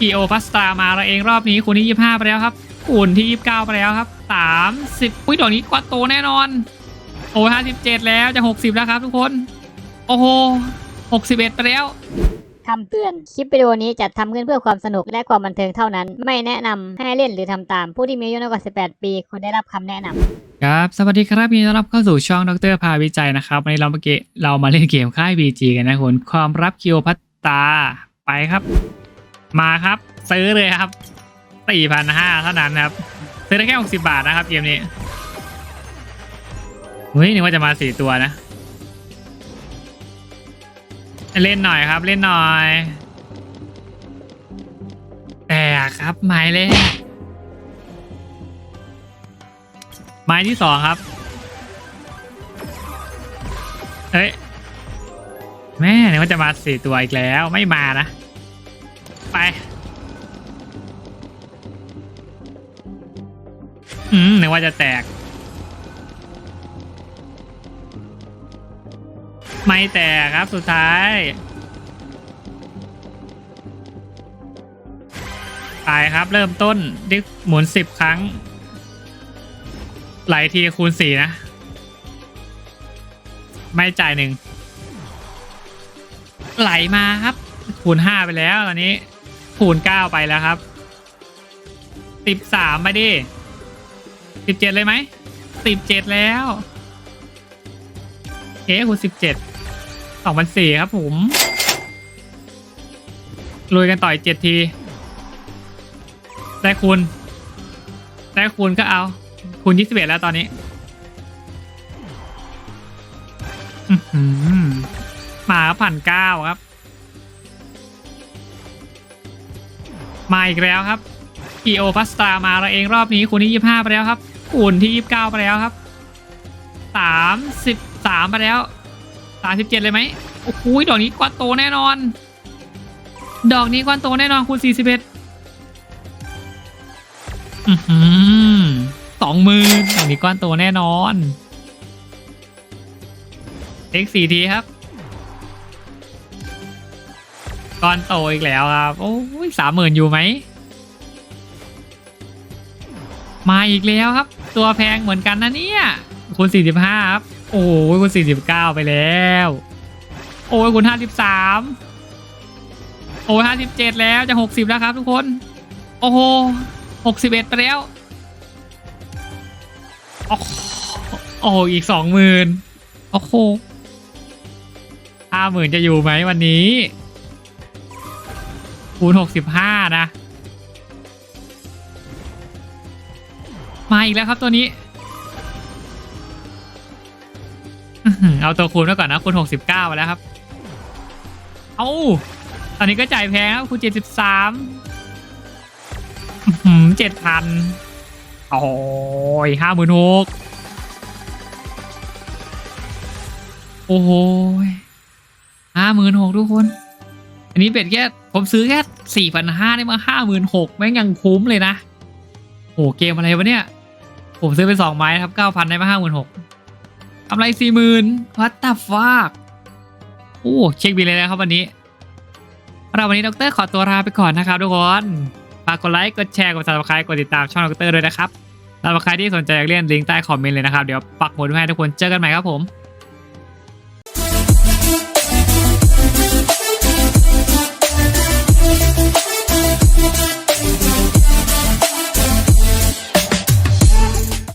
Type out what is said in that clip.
กีโอพัสตามาเราเองรอบนี้คูณที่ 25 ไปแล้วครับคูณที่ 29 ไปแล้วครับ 30 อุ้ยดอกนี้กวาดโตแน่นอน โอ้57 แล้วจะ 60 แล้วครับทุกคน โอ้โห 61 ไปแล้วคำเตือน คลิปวิดีโอนี้จัดทำขึ้นเพื่อความสนุกและความบันเทิงเท่านั้น ไม่แนะนำให้เล่นหรือทำตาม ผู้ที่มีอายุน้อยกว่า 18 ปีควรได้รับคำแนะนำครับ สวัสดีครับยินดีต้อนรับเข้าสู่ช่องดรพาวิจัยนะครับ วันนี้เราเมื่อกี้เรามาเล่นเกมค่าย BG กันนะคุณความรับคิวพัตตาไปครับ มาครับซื้อเลยครับ4,500เท่านั้นครับ ซื้อได้แค่60บาทนะครับเกมนี้เฮ้ยนึกว่าจะมา4ตัวนะ เล่นหน่อยครับ เล่นหน่อย แต่ครับหมายเลขไม้ที่สองครับเฮ้ยแม่เนี่ยว่าจะมาสี่ตัวอีกแล้วไม่มานะ ไปอืมนึกว่าจะแตก ไม่แตกครับสุดท้าย ตายครับเริ่มต้นดิหมุนสิบครั้งไหลทีคูณสี่นะ ไม่จ่ายหนึ่งไหลมาครับ คูณห้าไปแล้วตอนนี้ คูณเก้าไปแล้วครับสิบสามไปดิสิบเจ็ดเลยไหมสิบเจ็ดแล้วเอ๊ะคูณสิบเจ็ดสองพันสี่ครับผมลุยกันต่อยเจ็ดที ได้คูณได้คูณก็เอา คูณยี่สิบเอ็ดแล้วตอนนี้อื้อหือมานเก้าครับ มาอีกแล้วครับกีโอพัสตามาเราเองรอบนี้คูณที่ยี่ห้าไปแล้วครับคูณที่ยี่สิบเก้าไปแล้วครับสามสิบสามไปแล้วสามสิบเจ็ดเลยไหมโอ้โหดอกนี้กวาโตแน่นอน ดอกนี้กวาโตแน่นอนคูณสี่สิบเอ็ดสองหมื่นอันนี้ก้อนโตแน่นอนเอ็กสี่ทีครับ ก้อนโตอีกแล้วครับ โอ้ยสามหมื่นอยู่ไหม มาอีกแล้วครับ ตัวแพงเหมือนกันนะเนี่ยคูณสี่สิบห้าครับ โอ้ยคูณสี่สิบเก้าไปแล้ว โอ้ยคูณห้าสิบสามโอ้ยห้าสิบเจ็ดแล้วจะหกสิบแล้วครับทุกคน โอ้โหหกสิบเอ็ดไปแล้วโอ้โหโอ้โหอีกสองหมื่นโอ้โหห้าหมื่นจะอยู่ไหมวันนี้ คูณหกสิบห้านะ มาอีกแล้วครับตัวนี้ เอาตัวคูณไว้ก่อนนะคูณหกสิบเก้าไปแล้วครับ เอาตอนนี้ก็จ่ายแพงครับคูณเจ็ดสิบสามเจ็ดพันโอ้ยห้าหมื่นหกโอ้โหห้าหมื่นหกทุกคน อันนี้เป็ดแค่ผมซื้อแค่สี่พันห้าได้มาห้าหมื่นหกแม่งยังคุ้มเลยนะโอ้เกมอะไรวะเนี่ย ผมซื้อไปสองไม้นะครับเก้าพันได้มาห้าหมื่นหกกำไรสี่หมื่นวัตตาฟากโอ้เช็คบินเลยนะครับวันนี้เราวันนี้ดรขอตัวลาไปก่อนนะครับทุกคนฝากกดไลค์กดแชร์กด subscribe กดติดตามช่องดรด้วยนะครับสำหรับใครที่สนใจอยากเล่นลิงก์ใต้คอมเมนต์เลยนะครับ เดี๋ยวปักหมุดให้ทุกคนเจอกันใหม่ครับผม